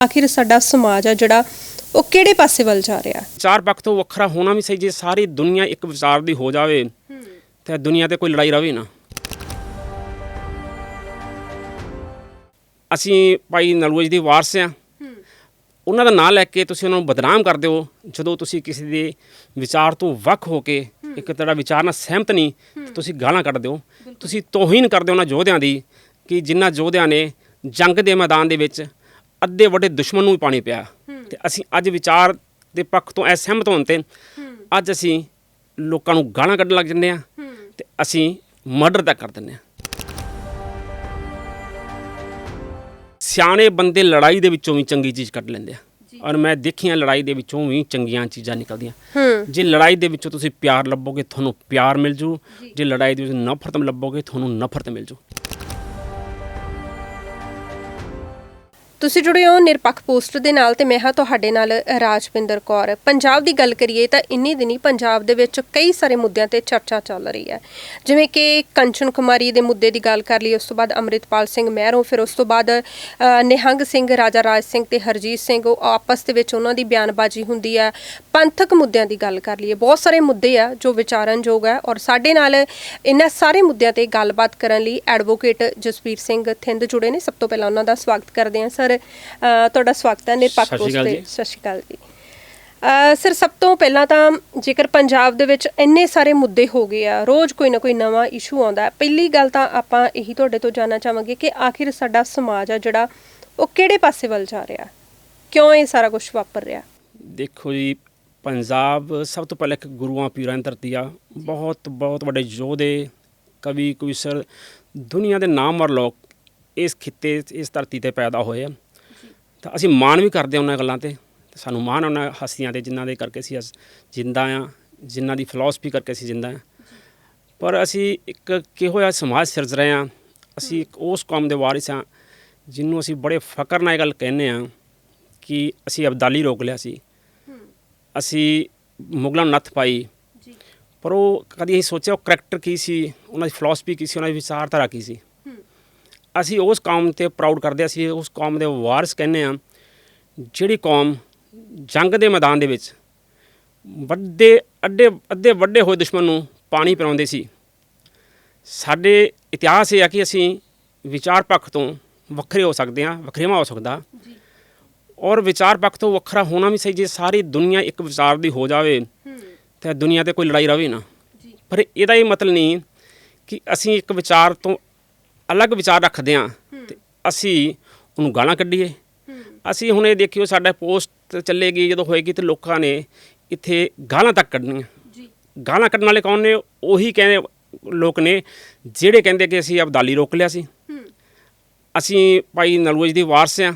ਆਖਿਰ ਸਾਡਾ ਸਮਾਜ ਆ ਜਿਹੜਾ ਉਹ ਕਿਹੜੇ ਪਾਸੇ ਵੱਲ ਜਾ ਰਿਹਾ? ਚਾਰ ਪੱਖ ਤੋਂ ਵੱਖਰਾ ਹੋਣਾ ਵੀ ਸਹੀ, ਜੇ ਸਾਰੀ ਦੁਨੀਆ ਇੱਕ ਵਿਚਾਰ ਦੀ ਹੋ ਜਾਵੇ, ਤੇ ਦੁਨੀਆ ਤੇ ਕੋਈ ਲੜਾਈ ਰਵੇ ਨਾ। ਅਸੀਂ ਭਾਈ ਨਲੂਆ ਜੀ ਦੇ ਵਾਰਸ ਆ। ਉਹਨਾਂ ਦਾ ਨਾਂ ਲੈ ਕੇ ਤੁਸੀਂ ਉਹਨਾਂ ਨੂੰ ਬਦਨਾਮ ਕਰਦੇ ਹੋ ਜਦੋਂ ਤੁਸੀਂ ਕਿਸੇ ਦੇ ਵਿਚਾਰ ਤੋਂ ਵੱਖ ਹੋ ਕੇ ਇੱਕ ਤੁਹਾਡਾ ਵਿਚਾਰ ਨਾਲ ਸਹਿਮਤ ਨਹੀਂ ਤੁਸੀਂ ਗਾਲਾਂ ਕੱਢਦੇ ਹੋ ਤੁਸੀਂ ਤੋਹੀਨ ਕਰਦੇ ਹੋ ਉਹਨਾਂ ਯੋਧਿਆਂ ਦੀ ਕਿ ਜਿਨ੍ਹਾਂ ਯੋਧਿਆਂ ਨੇ ਜੰਗ ਦੇ ਮੈਦਾਨ ਦੇ ਵਿੱਚ ਅੱਧੇ ਵੱਡੇ ਦੁਸ਼ਮਣ ਨੂੰ ਵੀ ਪਾਣੀ ਪਿਆ। ਤੇ ਅਸੀਂ ਅੱਜ ਵਿਚਾਰ ਦੇ ਪੱਖ ਤੋਂ ਐ ਸਹਿਮਤ ਹੋਣ ਤੇ ਅੱਜ ਅਸੀਂ ਲੋਕਾਂ ਨੂੰ ਗਾਲਾਂ ਕੱਢਣ ਲੱਗ ਜੰਨੇ ਆ ਤੇ ਅਸੀਂ ਮਰਡਰ ਤੱਕ ਕਰ ਦਿੰਦੇ ਆ ਸਿਆਣੇ ਬੰਦੇ ਲੜਾਈ ਦੇ ਵਿੱਚੋਂ ਵੀ ਚੰਗੀ ਚੀਜ਼ ਕੱਢ ਲੈਂਦੇ ਆ। ਔਰ ਮੈਂ ਦੇਖੀਆਂ ਲੜਾਈ ਦੇ ਵਿੱਚੋਂ ਵੀ ਚੰਗੀਆਂ ਚੀਜ਼ਾਂ ਨਿਕਲਦੀਆਂ। ਜੇ ਲੜਾਈ ਦੇ ਵਿੱਚੋਂ ਤੁਸੀਂ ਪਿਆਰ ਲੱਭੋਗੇ ਤੁਹਾਨੂੰ ਪਿਆਰ ਮਿਲ ਜੂ। ਜੇ ਲੜਾਈ ਦੇ ਵਿੱਚ ਨਫ਼ਰਤ ਲੱਭੋਗੇ ਤੁਹਾਨੂੰ ਨਫ਼ਰਤ ਮਿਲ ਜੂ। ਤੁਸੀਂ ਜੁੜੇ ਹੋ ਨਿਰਪੱਖ ਪੋਸਟ ਦੇ ਨਾਲ ਤੇ ਮੈਂ ਹਾਂ ਤੁਹਾਡੇ ਨਾਲ ਰਾਜਪਿੰਦਰ ਕੌਰ। ਪੰਜਾਬ ਦੀ ਗੱਲ ਕਰੀਏ ਤਾਂ ਇੰਨੀ ਦਿਨੀ ਪੰਜਾਬ ਦੇ ਵਿੱਚ ਕਈ ਸਾਰੇ ਮੁੱਦਿਆਂ ਤੇ ਚਰਚਾ ਚੱਲ ਰਹੀ ਹੈ। ਜਿਵੇਂ ਕਿ ਕੰਚਨ ਕੁਮਾਰੀ ਦੇ ਮੁੱਦੇ ਦੀ ਗੱਲ ਕਰ ਲਈ ਉਸ ਤੋਂ ਬਾਅਦ ਅੰਮ੍ਰਿਤਪਾਲ ਸਿੰਘ ਮਹਿਰੋਂ, ਫਿਰ ਉਸ ਤੋਂ ਬਾਅਦ ਨਿਹੰਗ ਸਿੰਘ, ਰਾਜਾ ਰਾਜ ਸਿੰਘ ਤੇ ਹਰਜੀਤ ਸਿੰਘ, ਉਹ ਆਪਸ ਦੇ ਵਿੱਚ ਉਹਨਾਂ ਦੀ ਬਿਆਨਬਾਜ਼ੀ ਹੁੰਦੀ ਹੈ। ਪੰਥਕ ਮੁੱਦਿਆਂ ਦੀ ਗੱਲ ਕਰ ਲਈਏ, ਬਹੁਤ ਸਾਰੇ ਮੁੱਦੇ ਆ ਜੋ ਵਿਚਾਰਨਯੋਗ ਹੈ ਔਰ ਸਾਡੇ ਨਾਲ ਇਹਨਾਂ ਸਾਰੇ ਮੁੱਦਿਆਂ ਤੇ ਗੱਲਬਾਤ ਕਰਨ ਲਈ ਐਡਵੋਕੇਟ ਜਸਵੀਰ ਸਿੰਘ ਥਿੰਦ ਜੁੜੇ ਨੇ। ਸਭ ਤੋਂ ਪਹਿਲਾਂ ਉਹਨਾਂ ਦਾ ਸਵਾਗਤ ਕਰਦੇ ਹਾਂ। ਸਰ ਅ, ਤੁਹਾਡਾ ਸਵਾਗਤ ਹੈ ਨਿਰਪੱਖ ਸ਼੍ਰੀ ਪੋਸਟ ਤੇ। ਸਤਿ ਸ਼੍ਰੀ ਅਕਾਲ ਜੀ। ਸਰ ਸਭ ਤੋਂ ਪਹਿਲਾਂ ਤਾਂ ਜੇਕਰ ਪੰਜਾਬ ਦੇ ਵਿੱਚ ਇੰਨੇ ਸਾਰੇ ਮੁੱਦੇ ਹੋ ਗਏ ਆ ਰੋਜ਼ ਕੋਈ ਨਾ ਕੋਈ ਨਵਾਂ ਇਸ਼ੂ ਆਉਂਦਾ ਹੈ। ਪਹਿਲੀ ਗੱਲ ਤਾਂ ਆਪਾਂ ਇਹੀ ਤੁਹਾਡੇ ਤੋਂ ਜਾਨਣਾ ਚਾਹਾਂਗੇ ਕਿ ਆਖਿਰ ਸਾਡਾ ਸਮਾਜ ਆ ਜਿਹੜਾ ਉਹ ਕਿਹੜੇ ਪਾਸੇ ਵੱਲ ਜਾ ਰਿਹਾ? ਕਿਉਂ ਇਹ ਸਾਰਾ ਕੁਝ ਵਾਪਰ ਰਿਹਾ? ਦੇਖੋ ਜੀ ਪੰਜਾਬ ਸਭ ਤੋਂ ਪਹਿਲਾਂ ਇੱਕ ਗੁਰੂਆਂ ਪੀਰਾਂ ਦੀ ਧਰਤੀ ਆ। ਬਹੁਤ ਬਹੁਤ ਵੱਡੇ ਯੋਧੇ ਕਵੀ ਕਵੀਸ਼ਰ ਦੁਨੀਆ ਦੇ ਨਾਮਵਰ ਲੋਕ ਇਸ ਖਿੱਤੇ ਇਸ ਧਰਤੀ ਤੇ ਪੈਦਾ ਹੋਏ ਆ। ਤਾਂ ਅਸੀਂ ਮਾਣ ਵੀ ਕਰਦੇ ਹਾਂ ਉਹਨਾਂ ਗੱਲਾਂ ਤੇ। ਸਾਨੂੰ ਮਾਣ ਆ ਉਹਨਾਂ ਹਸਤੀਆਂ ਤੇ ਜਿਨ੍ਹਾਂ ਦੇ ਕਰਕੇ ਅਸੀਂ ਜਿੰਦਾ ਆ ਜਿਨ੍ਹਾਂ ਦੀ ਫਿਲਾਸਫੀ ਕਰਕੇ ਅਸੀਂ ਜਿੰਦਾ ਆ ਪਰ ਅਸੀਂ ਇੱਕ ਕਿਹੋ ਜਿਹਾ ਸਮਾਜ ਸਿਰਜ ਰਹੇ ਆ ਅਸੀਂ ਇੱਕ ਉਸ ਕੌਮ ਦੇ ਵਾਰਿਸ ਆ ਜਿਹਨੂੰ ਅਸੀਂ ਬੜੇ ਫਕਰ ਨਾਲ ਇਹ ਗੱਲ ਕਹਿੰਦੇ ਆ ਕਿ ਅਸੀਂ ਅਬਦਾਲੀ ਰੋਕ ਲਿਆ ਸੀ। ਅਸੀਂ ਮੁਗਲਾਂ ਨੂੰ ਨੱਥ ਪਾਈ। ਪਰ ਉਹ ਕਦੀ ਅਸੀਂ ਸੋਚਿਆ ਉਹ ਕਰੈਕਟਰ ਕੀ ਸੀ ਉਹਨਾਂ ਦੀ ਫਿਲਾਸਫੀ ਕੀ ਸੀ ਉਹਨਾਂ ਦੀ ਵਿਚਾਰਧਾਰਾ ਕੀ ਸੀ। ਅਸੀਂ ਉਸ ਕੌਮ ਤੇ ਪ੍ਰਾਊਡ ਕਰਦੇ ਅਸੀਂ ਉਸ ਕੌਮ ਦੇ ਵਾਰਿਸ ਕਹਿੰਦੇ ਆ ਜਿਹੜੀ ਕੌਮ ਜੰਗ ਦੇ ਮੈਦਾਨ ਦੇ ਵਿੱਚ ਵੱਡੇ ਅੱਡੇ ਅੱਧੇ ਵੱਡੇ ਹੋਏ ਦੁਸ਼ਮਣ ਨੂੰ ਪਾਣੀ ਪਿਲਾਉਂਦੇ ਸੀ। ਸਾਡੇ ਇਤਿਹਾਸ ਇਹ ਆ ਕਿ ਅਸੀਂ ਵਿਚਾਰ ਪੱਖ ਤੋਂ ਵੱਖਰੇ ਹੋ ਸਕਦੇ ਹਾਂ ਵੱਖਰੇਵਾ ਹੋ ਸਕਦਾ। ਜੀ। ਔਰ ਵਿਚਾਰ ਪੱਖ ਤੋਂ ਵੱਖਰਾ ਹੋਣਾ ਵੀ ਸਹੀ ਜੇ ਸਾਰੀ ਦੁਨੀਆ ਇੱਕ ਵਿਚਾਰ ਦੀ ਹੋ ਜਾਵੇ ਤੇ ਦੁਨੀਆ ਤੇ ਕੋਈ ਲੜਾਈ ਰਵੇ ਨਾ। ਜੀ। ਪਰ ਇਹਦਾ ਇਹ ਮਤਲਬ ਨਹੀਂ ਕਿ ਅਸੀਂ ਇੱਕ ਵਿਚਾਰ ਤੋਂ ਅਲੱਗ ਵਿਚਾਰ ਰੱਖਦੇ ਹਾਂ ਤੇ ਅਸੀਂ ਉਹਨੂੰ ਗਾਲਾਂ ਕੱਢੀਏ। ਅਸੀਂ ਹੁਣ ਇਹ ਦੇਖਿਓ ਸਾਡਾ ਪੋਸਟ ਚੱਲੇਗੀ ਜਦੋਂ ਹੋਏਗੀ ਤੇ ਲੋਕਾਂ ਨੇ ਇੱਥੇ ਗਾਲਾਂ ਤੱਕ ਕੱਢਣੀਆਂ। ਜੀ। ਗਾਲਾਂ ਕੱਢਣ ਵਾਲੇ ਕੌਣ ਨੇ? ਉਹੀ ਕਹਿੰਦੇ ਲੋਕ ਨੇ ਜਿਹੜੇ ਕਹਿੰਦੇ ਕਿ ਅਸੀਂ ਅਬਦਾਲੀ ਰੋਕ ਲਿਆ ਸੀ। ਅਸੀਂ ਭਾਈ ਨਲੂਆ ਜੀ ਦੇ ਵਾਰਸ ਆ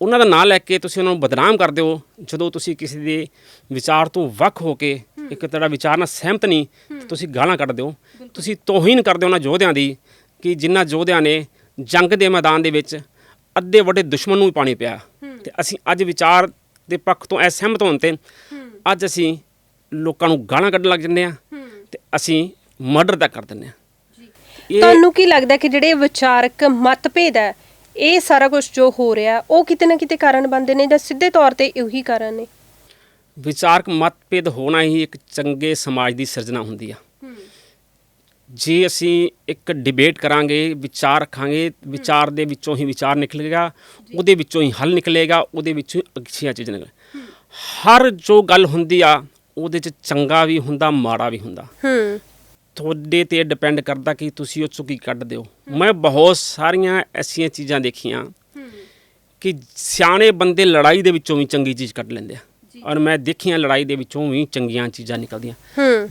ਉਹਨਾਂ ਦਾ ਨਾਂ ਲੈ ਕੇ ਤੁਸੀਂ ਉਹਨਾਂ ਨੂੰ ਬਦਨਾਮ ਕਰਦੇ ਹੋ ਜਦੋਂ ਤੁਸੀਂ ਕਿਸੇ ਦੇ ਵਿਚਾਰ ਤੋਂ ਵੱਖ ਹੋ ਕੇ ਇੱਕ ਤਰ੍ਹਾਂ ਵਿਚਾਰ ਨਾਲ ਸਹਿਮਤ ਨਹੀਂ ਤੁਸੀਂ ਗਾਲਾਂ ਕੱਢਦੇ ਹੋ ਤੁਸੀਂ ਤੋਹੀਨ ਕਰਦੇ ਹੋ ਉਹਨਾਂ ਯੋਧਿਆਂ ਦੀ। ਕਿ ਜਿਨ੍ਹਾਂ ਯੋਧਿਆਂ ਨੇ ਜੰਗ ਦੇ ਮੈਦਾਨ ਦੇ ਵਿੱਚ ਅੱਧੇ ਵੱਡੇ ਦੁਸ਼ਮਣ ਨੂੰ ਵੀ ਪਾਣੀ ਪਿਆ। ਤੇ ਅਸੀਂ ਅੱਜ ਵਿਚਾਰ ਦੇ ਪੱਖ ਤੋਂ ਐ ਸਹਿਮਤ ਹੋਣ ਤੇ ਅੱਜ ਅਸੀਂ ਲੋਕਾਂ ਨੂੰ ਗਾਲਾਂ ਕੱਢਣ ਲੱਗ ਜੰਨੇ ਆ ਹੂੰ। ਤੇ ਅਸੀਂ ਮਰਡਰ ਤੱਕ ਕਰ ਦਿੰਦੇ ਆ ਤੁਹਾਨੂੰ ਕੀ ਲੱਗਦਾ ਕਿ ਜਿਹੜੇ ਵਿਚਾਰਕ ਮਤਭੇਦ ਹੈ ਇਹ ਸਾਰਾ ਕੁਝ ਜੋ ਹੋ ਰਿਹਾ ਉਹ ਕਿਤੇ ਨਾ ਕਿਤੇ ਕਾਰਨ ਬਣਦੇ ਨੇ ਜਾਂ ਸਿੱਧੇ ਤੌਰ ਤੇ ਇਹੀ ਕਾਰਨ ਨੇ? ਵਿਚਾਰਕ ਮਤਭੇਦ ਹੋਣਾ ਹੀ ਇੱਕ ਚੰਗੇ ਸਮਾਜ ਦੀ ਸਿਰਜਣਾ ਹੁੰਦੀ ਆ। ਜੇ ਅਸੀਂ ਇੱਕ ਡਿਬੇਟ ਕਰਾਂਗੇ ਵਿਚਾਰ ਰੱਖਾਂਗੇ ਵਿਚਾਰ ਦੇ ਵਿੱਚੋਂ ਹੀ ਵਿਚਾਰ ਨਿਕਲੇਗਾ ਉਹਦੇ ਵਿੱਚੋਂ ਹੀ ਹੱਲ ਨਿਕਲੇਗਾ ਉਹਦੇ ਵਿੱਚੋਂ ਅੱਛੀਆਂ ਚੀਜ਼ਾਂ ਨਿਕਲ ਹਰ ਜੋ ਗੱਲ ਹੁੰਦੀ ਆ ਉਹਦੇ 'ਚ ਚੰਗਾ ਵੀ ਹੁੰਦਾ ਮਾੜਾ ਵੀ ਹੁੰਦਾ। ਹੂੰ। ਤੁਹਾਡੇ ਤੇ ਡਿਪੈਂਡ ਕਰਦਾ ਕਿ ਤੁਸੀਂ ਉਹ 'ਚੋਂ ਕੀ ਕੱਢਦੇ ਹੋ ਮੈਂ ਬਹੁਤ ਸਾਰੀਆਂ ਐਸੀਆਂ ਚੀਜ਼ਾਂ ਦੇਖੀਆਂ ਕਿ ਸਿਆਣੇ ਬੰਦੇ ਲੜਾਈ ਦੇ ਵਿੱਚੋਂ ਵੀ ਚੰਗੀ ਚੀਜ਼ ਕੱਢ ਲੈਂਦੇ ਆ। ਔਰ ਮੈਂ ਦੇਖੀਆਂ ਲੜਾਈ ਦੇ ਵਿੱਚੋਂ ਵੀ ਚੰਗੀਆਂ ਚੀਜ਼ਾਂ ਨਿਕਲਦੀਆਂ।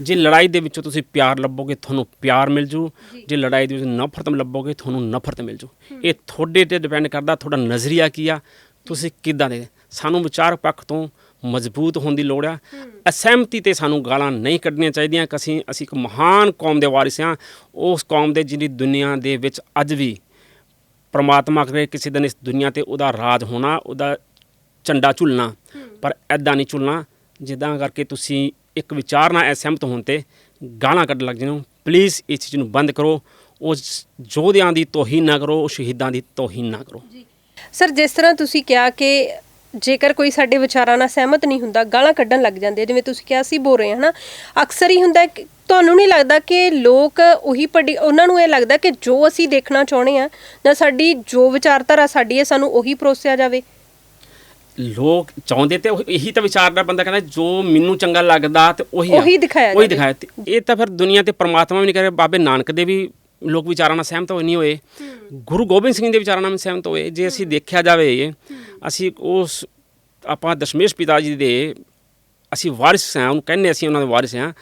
ਜੇ ਲੜਾਈ ਦੇ ਵਿੱਚੋਂ ਤੁਸੀਂ ਪਿਆਰ ਲੱਭੋਗੇ ਤੁਹਾਨੂੰ ਪਿਆਰ ਮਿਲ ਜੂ। ਜੇ ਲੜਾਈ ਦੇ ਵਿੱਚ ਨਫ਼ਰਤ ਲੱਭੋਗੇ ਤੁਹਾਨੂੰ ਨਫ਼ਰਤ ਮਿਲ ਜੂ। ਇਹ ਤੁਹਾਡੇ ਤੇ ਡਿਪੈਂਡ ਕਰਦਾ ਤੁਹਾਡਾ ਨਜ਼ਰੀਆ ਕੀ ਆ? ਤੁਸੀਂ ਕਿੱਦਾਂ ਦੇ? ਸਾਨੂੰ ਵਿਚਾਰ ਪੱਖ ਤੋਂ ਮਜ਼ਬੂਤ ਹੋਣ ਦੀ ਲੋੜ ਆ। ਅਸਹਿਮਤੀ ਤੇ ਸਾਨੂੰ ਗਾਲਾਂ ਨਹੀਂ ਕੱਢਣੀਆਂ ਚਾਹੀਦੀਆਂ। ਕਿ ਅਸੀਂ ਅਸੀਂ ਇੱਕ ਮਹਾਨ ਕੌਮ ਦੇ ਵਾਰਿਸ ਹਾਂ। ਉਸ ਕੌਮ ਦੇ ਜਿਹੜੀ ਦੁਨੀਆ ਦੇ ਵਿੱਚ ਅੱਜ ਵੀ ਪ੍ਰਮਾਤਮਾ ਕਰੇ ਕਿਸੇ ਦਿਨ ਇਸ ਦੁਨੀਆ ਤੇ ਉਹਦਾ ਰਾਜ ਹੋਣਾ ਉਹਦਾ ਝੰਡਾ ਝੁਲਣਾ। ਪਰ ਐਦਾਂ ਨਹੀਂ ਝੁਲਣਾ ਜਿੱਦਾਂ ਕਰਕੇ ਤੁਸੀਂ ਇੱਕ ਵਿਚਾਰ ਨਾਲ ਅਸਹਿਮਤ ਹੋਣ ਤੇ ਗਾਲਾਂ ਕੱਢ ਲੱਗ ਜਾਂਦੇ ਪਲੀਜ਼ ਇਸ ਚੀਜ਼ ਨੂੰ ਬੰਦ ਕਰੋ। ਉਹ ਯੋਧਿਆਂ ਦੀ ਤੋਹੀਨ ਨਾ ਕਰੋ ਉਹ ਸ਼ਹੀਦਾਂ ਦੀ ਤੋਹੀਨ ਨਾ ਕਰੋ। ਸਰ, ਜਿਸ ਤਰ੍ਹਾਂ ਤੁਸੀਂ ਕਿਹਾ ਕਿ ਜੇਕਰ ਕੋਈ ਸਾਡੇ ਵਿਚਾਰਾਂ ਨਾਲ ਸਹਿਮਤ ਨਹੀਂ ਹੁੰਦਾ, ਗਾਲਾਂ ਕੱਢਣ ਲੱਗ ਜਾਂਦੇ ਜਿਵੇਂ ਤੁਸੀਂ ਕਿਹਾ ਸੀ, ਬੋਲ ਰਹੇ ਹਨਾ? ਅਕਸਰ ਹੀ ਹੁੰਦਾ ਤੁਹਾਨੂੰ ਨਹੀਂ ਲੱਗਦਾ ਕਿ ਲੋਕ ਉਹੀ ਪੜੀ, ਉਹਨਾਂ ਨੂੰ ਇਹ ਲੱਗਦਾ ਕਿ ਜੋ ਅਸੀਂ ਦੇਖਣਾ ਚਾਹੁੰਦੇ ਆ, ਜਾਂ ਸਾਡੀ ਜੋ ਵਿਚਾਰਧਾਰਾ ਸਾਡੀ ਹੈ, ਸਾਨੂੰ ਉਹੀ ਪਰੋਸਿਆ ਜਾਵੇ? ਲੋਕ ਚਾਹੁੰਦੇ ਤੇ ਉਹ- ਇਹੀ ਤਾਂ ਵਿਚਾਰਦਾ ਬੰਦਾ ਕਹਿੰਦਾ ਜੋ ਮੈਨੂੰ ਚੰਗਾ ਲੱਗਦਾ ਤੇ ਉਹੀ। ਉਹੀ ਦਿਖਾਇਆ ਉਹੀ। ਦਿਖਾਇਆ। ਤੇ ਇਹ ਤਾਂ ਫਿਰ ਦੁਨੀਆ ਤੇ ਪਰਮਾਤਮਾ ਵੀ ਨਹੀਂ ਕਰੇ ਬਾਬੇ ਨਾਨਕ ਦੇ ਵੀ ਲੋਕ ਵਿਚਾਰਾਂ ਨਾਲ ਸਹਿਮਤ ਹੋਏ ਨਹੀਂ ਹੋਏ। ਗੁਰੂ ਗੋਬਿੰਦ ਸਿੰਘ ਦੇ ਵਿਚਾਰਾਂ ਨਾਲ ਸਹਿਮਤ ਹੋਏ। ਜੇ ਅਸੀਂ ਦੇਖਿਆ ਜਾਵੇ ਅਸੀਂ ਉਸ ਆਪਾਂ ਦਸ਼ਮੇਸ਼ ਪਿਤਾ ਜੀ ਦੇ ਅਸੀਂ ਵਾਰਿਸ ਹਾਂ ਉਹਨੂੰ ਕਹਿੰਦੇ ਅਸੀਂ ਉਹਨਾਂ ਦੇ ਵਾਰਿਸ ਹਾਂ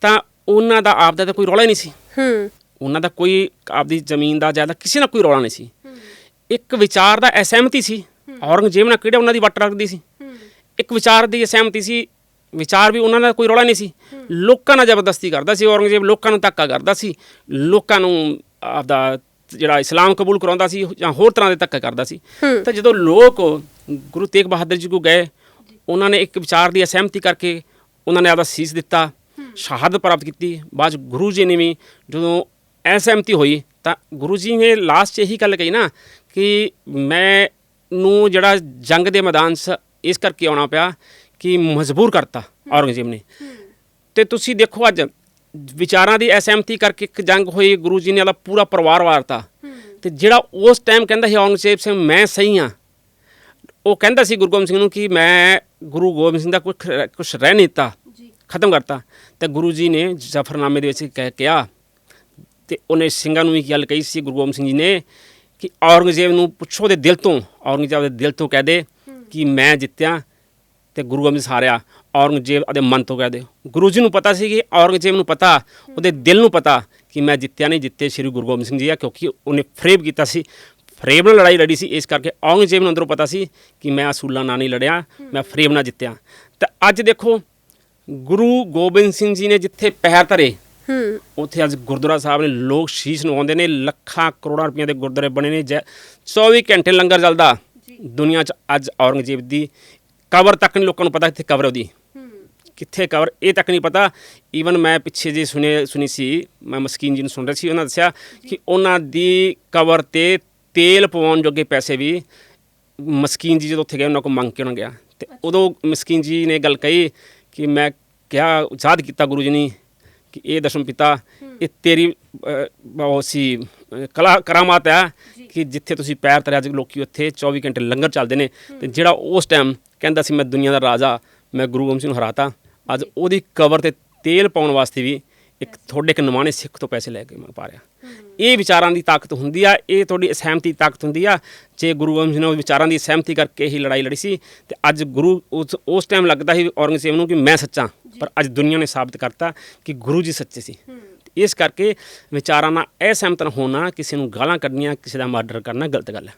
ਤਾਂ ਉਹਨਾਂ ਦਾ ਆਪ ਦਾ ਤਾਂ ਕੋਈ ਰੌਲਾ ਹੀ ਨਹੀਂ ਸੀ। ਹੂੰ। ਉਹਨਾਂ ਦਾ ਕੋਈ ਆਪਦੀ ਜ਼ਮੀਨ ਦਾ ਜ਼ਿਆਦਾ ਕਿਸੇ ਨਾਲ ਕੋਈ ਰੌਲਾ ਨਹੀਂ ਸੀ। ਇੱਕ ਵਿਚਾਰ ਦਾ ਅਸਹਿਮਤੀ ਸੀ। ਔਰੰਗਜ਼ੇਬ ਨਾਲ ਕਿਹੜੇ ਉਹਨਾਂ ਦੀ ਵੱਟ ਰੱਖਦੀ ਸੀ? ਇੱਕ ਵਿਚਾਰ ਦੀ ਅਸਹਿਮਤੀ ਸੀ ਵਿਚਾਰ ਵੀ ਉਹਨਾਂ ਦਾ ਕੋਈ ਰੌਲਾ ਨਹੀਂ ਸੀ। ਲੋਕਾਂ ਨਾਲ ਜ਼ਬਰਦਸਤੀ ਕਰਦਾ ਸੀ ਔਰੰਗਜ਼ੇਬ ਲੋਕਾਂ ਨੂੰ ਧੱਕਾ ਕਰਦਾ ਸੀ। ਲੋਕਾਂ ਨੂੰ ਆਪਦਾ ਜਿਹੜਾ ਇਸਲਾਮ ਕਬੂਲ ਕਰਾਉਂਦਾ ਸੀ ਜਾਂ ਹੋਰ ਤਰ੍ਹਾਂ ਦੇ ਧੱਕਾ ਕਰਦਾ ਸੀ। ਤਾਂ ਜਦੋਂ ਲੋਕ ਗੁਰੂ ਤੇਗ ਬਹਾਦਰ ਜੀ ਕੋ ਗਏ ਉਹਨਾਂ ਨੇ ਇੱਕ ਵਿਚਾਰ ਦੀ ਅਸਹਿਮਤੀ ਕਰਕੇ ਉਹਨਾਂ ਨੇ ਆਪਦਾ ਸੀਸ ਦਿੱਤਾ ਸ਼ਹਾਦਤ ਪ੍ਰਾਪਤ ਕੀਤੀ। ਬਾਅਦ ਗੁਰੂ ਜੀ ਨੇ ਵੀ ਜਦੋਂ ਅਸਹਿਮਤੀ ਹੋਈ ਤਾਂ ਗੁਰੂ ਜੀ ਨੇ ਲਾਸਟ 'ਚ ਇਹੀ ਗੱਲ ਕਹੀ ਨਾ ਕਿ ਮੈਂ ਨੂੰ ਜਿਹੜਾ ਜੰਗ ਦੇ ਮੈਦਾਨ 'ਚ ਇਸ ਕਰਕੇ ਆਉਣਾ ਪਿਆ ਕਿ ਮਜਬੂਰ ਕਰਤਾ ਔਰੰਗਜ਼ੇਬ ਨੇ। ਤੇ ਤੁਸੀਂ ਦੇਖੋ ਅੱਜ ਵਿਚਾਰਾਂ ਦੀ ਅਸਹਿਮਤੀ ਕਰਕੇ ਇੱਕ ਜੰਗ ਹੋਈ ਗੁਰੂ ਜੀ ਨੇ ਉਹਦਾ ਪੂਰਾ ਪਰਿਵਾਰ ਵਾਰਤਾ। ਤੇ ਜਿਹੜਾ ਉਸ ਟਾਈਮ ਕਹਿੰਦਾ ਸੀ ਔਰੰਗਜ਼ੇਬ ਸਿੰਘ ਮੈਂ ਸਹੀ ਹਾਂ। ਉਹ ਕਹਿੰਦਾ ਸੀ ਗੁਰੂ ਗੋਬਿੰਦ ਸਿੰਘ ਨੂੰ ਕਿ ਮੈਂ ਗੁਰੂ ਗੋਬਿੰਦ ਸਿੰਘ ਦਾ ਕੁਝ ਕੁਝ ਰਹਿ ਨਹੀਂ ਦਿੱਤਾ ਖਤਮ ਕਰਤਾ। ਤੇ ਗੁਰੂ ਜੀ ਨੇ ਜ਼ਫਰਨਾਮੇ ਦੇ ਵਿੱਚ ਕਹਿ ਕਿਹਾ। ਤੇ ਉਹਨੇ ਸਿੰਘਾਂ ਨੂੰ ਵੀ ਗੱਲ ਕਹੀ ਸੀ ਗੁਰੂ ਗੋਬਿੰਦ ਸਿੰਘ ਜੀ ਨੇ ਕਿ ਔਰੰਗਜ਼ੇਬ ਨੂੰ ਪੁੱਛੋ ਦੇ ਦਿਲ ਤੋਂ, ਔਰੰਗਜ਼ੇਬ ਦੇ ਦਿਲ ਤੋਂ ਕਹਿ ਦੇ ਕਿ ਮੈਂ ਜਿੱਤਿਆ ਤੇ ਗੁਰੂ ਗੋਬਿੰਦ ਸਾਰਿਆ। ਔਰੰਗਜ਼ੇਬ ਦੇ ਮਨ ਤੋਂ ਕਹਿ ਦੇ। ਗੁਰੂ ਜੀ ਨੂੰ ਪਤਾ ਸੀ ਕਿ ਔਰੰਗਜ਼ੇਬ ਨੂੰ ਪਤਾ, ਉਹਦੇ ਦਿਲ ਨੂੰ ਪਤਾ ਕਿ ਮੈਂ ਜਿੱਤਿਆ ਨਹੀਂ, ਜਿੱਤੇ ਸ੍ਰੀ ਗੁਰੂ ਗੋਬਿੰਦ ਸਿੰਘ ਜੀ ਆ, ਕਿਉਂਕਿ ਉਹਨੇ ਫਰੇਬ ਕੀਤਾ ਸੀ। ਫਰੇਬ ਨਾਲ ਲੜਾਈ ਲੜੀ ਸੀ, ਇਸ ਕਰਕੇ ਔਰੰਗਜ਼ੇਬ ਨੂੰ ਅੰਦਰੋਂ ਪਤਾ ਸੀ ਕਿ ਮੈਂ ਅਸੂਲਾਂ ਨਾਲ ਨਹੀਂ ਲੜਿਆ, ਮੈਂ ਫਰੇਬ ਨਾਲ ਜਿੱਤਿਆ। ਤਾਂ ਅੱਜ ਦੇਖੋ, ਗੁਰੂ ਗੋਬਿੰਦ ਸਿੰਘ ਜੀ ਨੇ ਜਿੱਥੇ ਪੈਰ ਧਰੇ ਉੱਥੇ ਅੱਜ ਗੁਰਦੁਆਰਾ ਸਾਹਿਬ ਨੇ ਲੋਕ ਸ਼ੀਸ਼ ਨਵਾਉਂਦੇ ਨੇ ਲੱਖਾਂ ਕਰੋੜਾਂ ਰੁਪਈਆਂ ਦੇ ਗੁਰਦੁਆਰੇ ਬਣੇ ਨੇ ਜੈ- 24 ਘੰਟੇ ਲੰਗਰ ਚੱਲਦਾ। ਦੁਨੀਆ 'ਚ ਅੱਜ ਔਰੰਗਜ਼ੇਬ ਦੀ ਕਬਰ ਤੱਕ ਨਹੀਂ ਲੋਕਾਂ ਨੂੰ ਪਤਾ ਕਿੱਥੇ ਕਬਰ ਉਹਦੀ। ਕਿੱਥੇ ਕਬਰ ਇਹ ਤੱਕ ਨਹੀਂ ਪਤਾ। ਈਵਨ ਮੈਂ ਪਿੱਛੇ ਜੇ ਸੁਣੇ ਸੁਣੀ ਸੀ ਮੈਂ ਮਸਕੀਨ ਜੀ ਨੂੰ ਸੁਣ ਰਿਹਾ ਸੀ ਉਹਨਾਂ ਦੱਸਿਆ ਕਿ ਉਹਨਾਂ ਦੀ ਕਬਰ ਤੇ ਤੇਲ ਪਵਾਉਣ ਜੋਗੇ ਪੈਸੇ ਵੀ ਮਸਕੀਨ ਜੀ ਜਦੋਂ ਉੱਥੇ ਗਏ ਉਹਨਾਂ ਕੋਲ ਮੰਗ ਕੇ ਉਹਨਾਂ ਗਿਆ। ਤੇ ਉਦੋਂ ਮਸਕੀਨ ਜੀ ਨੇ ਗੱਲ ਕਹੀ ਕਿ ਮੈਂ ਕਿਹਾ ਯਾਦ ਕੀਤਾ ਗੁਰੂ ਜੀ ਨੇ ਕਿ ਇਹ ਦਸ਼ਮ ਪਿਤਾ ਇਹ ਤੇਰੀ ਉਹ ਸੀ ਕਲਾ ਕਰਾਮਾਤ ਹੈ ਕਿ ਜਿੱਥੇ ਤੁਸੀਂ ਪੈਰ ਧਰਿਆ ਅੱਜ ਲੋਕੀ ਉੱਥੇ 24 ਘੰਟੇ ਲੰਗਰ ਚੱਲਦੇ ਨੇ ਤੇ ਜਿਹੜਾ ਉਸ ਟਾਈਮ ਕਹਿੰਦਾ ਸੀ ਮੈਂ ਦੁਨੀਆ ਦਾ ਰਾਜਾ ਮੈਂ ਗੁਰੂ ਗੋਬਿੰਦ ਸਿੰਘ ਨੂੰ ਹਰਾਤਾ ਅੱਜ ਉਹਦੀ ਕਬਰ ਤੇ ਤੇਲ ਪਾਉਣ ਵਾਸਤੇ ਵੀ ਇੱਕ ਤੁਹਾਡੇ ਇੱਕ ਨਵਾਣੇ ਸਿੱਖ ਤੋਂ ਪੈਸੇ ਲੈ ਕੇ ਮੈਂ ਪਾ ਰਿਹਾ ਇਹ ਵਿਚਾਰਾਂ ਦੀ ਤਾਕਤ ਹੁੰਦੀ ਆ ਇਹ ਤੁਹਾਡੀ ਸਹਿਮਤੀ ਤਾਕਤ ਹੁੰਦੀ ਆ ਜੇ ਗੁਰੂ ਗੋਬਿੰਦ ਸਿੰਘ ਨੇ ਉਹ ਵਿਚਾਰਾਂ ਦੀ ਸਹਿਮਤੀ ਕਰਕੇ ਹੀ ਲੜਾਈ ਲੜੀ ਸੀ ਤੇ ਅੱਜ ਗੁਰੂ ਉਸ ਟਾਈਮ ਲੱਗਦਾ ਸੀ ਔਰੰਗਜ਼ੇਬ ਨੂੰ ਕਿ ਮੈਂ ਸੱਚਾ ਪਰ ਅੱਜ ਦੁਨੀਆ ਨੇ ਸਾਬਤ ਕਰਤਾ ਕਿ ਗੁਰੂ ਜੀ ਸੱਚੇ ਸੀ। ਇਸ ਕਰਕੇ ਵਿਚਾਰਾਂ ਨਾਲ ਇਹ ਹੋਣਾ, ਕਿਸੇ ਨੂੰ ਗਾਲਾਂ ਕੱਢਣੀਆਂ, ਕਿਸੇ ਦਾ ਮਰਡਰ ਕਰਨਾ ਗਲਤ ਗੱਲ ਹੈ।